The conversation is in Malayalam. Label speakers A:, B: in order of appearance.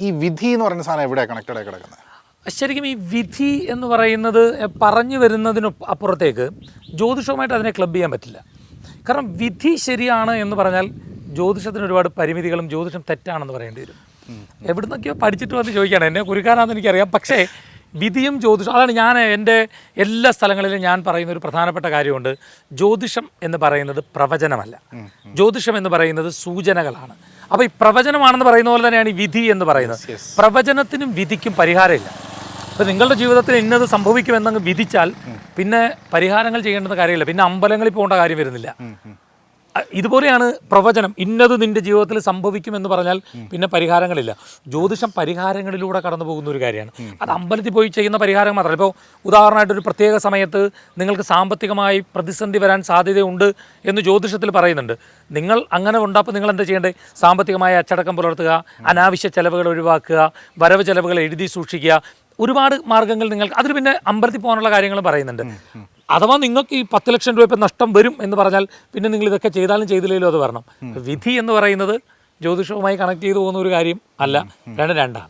A: ഈ വിധി എന്ന് പറയുന്ന സാധനം എവിടെയാണ് കണക്റ്റഡ് ആയി കിടക്കുന്നത്?
B: ശരിക്കും ഈ വിധി എന്ന് പറയുന്നത് പറഞ്ഞു വരുന്നതിന് അപ്പുറത്തേക്ക് ജ്യോതിഷവുമായിട്ട് അതിനെ ക്ലബ് ചെയ്യാൻ പറ്റില്ല. കാരണം വിധി ശരിയാണ് എന്ന് പറഞ്ഞാൽ ജ്യോതിഷത്തിന് ഒരുപാട് പരിമിതികളും ജ്യോതിഷം തെറ്റാണെന്ന് പറയേണ്ടി വരും. എവിടുന്നൊക്കെയോ പഠിച്ചിട്ട് വന്ന് ചോദിക്കുകയാണ്. എന്നെ കുരുക്കാനാണെന്ന് എനിക്കറിയാം. പക്ഷേ വിധിയും ജ്യോതിഷം. അതാണ് ഞാൻ എന്റെ എല്ലാ സ്ഥലങ്ങളിലും ഞാൻ പറയുന്ന ഒരു പ്രധാനപ്പെട്ട കാര്യമുണ്ട്. ജ്യോതിഷം എന്ന് പറയുന്നത് പ്രവചനമല്ല. ജ്യോതിഷം എന്ന് പറയുന്നത് സൂചനകളാണ്. അപ്പോൾ ഈ പ്രവചനമാണെന്ന് പറയുന്ന പോലെ തന്നെയാണ് ഈ വിധി എന്ന് പറയുന്നത്. പ്രവചനത്തിനും വിധിക്കും പരിഹാരമില്ല. അപ്പോൾ നിങ്ങളുടെ ജീവിതത്തിൽ ഇന്നത് സംഭവിക്കുമെന്നങ്ങ് വിധിച്ചാൽ പിന്നെ പരിഹാരങ്ങൾ ചെയ്യേണ്ടുന്ന കാര്യമില്ല. പിന്നെ അമ്പലങ്ങളിൽ പോകേണ്ട കാര്യം വരുന്നില്ല. ഇതുപോലെയാണ് പ്രവചനം. ഇന്നത് നിന്റെ ജീവിതത്തിൽ സംഭവിക്കും എന്ന് പറഞ്ഞാൽ പിന്നെ പരിഹാരങ്ങളില്ല. ജ്യോതിഷം പരിഹാരങ്ങളിലൂടെ കടന്നു പോകുന്ന ഒരു കാര്യമാണ്. അത് അമ്പലത്തിൽ പോയി ചെയ്യുന്ന പരിഹാരം മാത്രമല്ല. ഇപ്പോൾ ഉദാഹരണമായിട്ട് ഒരു പ്രത്യേക സമയത്ത് നിങ്ങൾക്ക് സാമ്പത്തികമായി പ്രതിസന്ധി വരാൻ സാധ്യതയുണ്ട് എന്ന് ജ്യോതിഷത്തിൽ പറയുന്നുണ്ട്. നിങ്ങൾ അങ്ങനെ ഉണ്ടാപ്പോൾ നിങ്ങൾ എന്താ ചെയ്യേണ്ടത്? സാമ്പത്തികമായ അച്ചടക്കം പുലർത്തുക അനാവശ്യ ചെലവുകൾ ഒഴിവാക്കുക വരവ് ചെലവുകൾ എഴുതി സൂക്ഷിക്കുക. ഒരുപാട് മാർഗങ്ങൾ നിങ്ങൾക്ക് അതിൽ പിന്നെ അമ്പലത്തിൽ പോകാനുള്ള കാര്യങ്ങൾ പറയുന്നുണ്ട്. അഥവാ നിങ്ങൾക്ക് ഈ പത്ത് ലക്ഷം രൂപ ഇപ്പം നഷ്ടം വരും എന്ന് പറഞ്ഞാൽ പിന്നെ നിങ്ങൾ ഇതൊക്കെ ചെയ്താലും ചെയ്തില്ലെങ്കിലും അത് വരണം. വിധി എന്ന് പറയുന്നത് ജ്യോതിഷവുമായി കണക്ട് ചെയ്തു പോകുന്ന ഒരു കാര്യം അല്ല. രണ്ട് രണ്ടാണ്.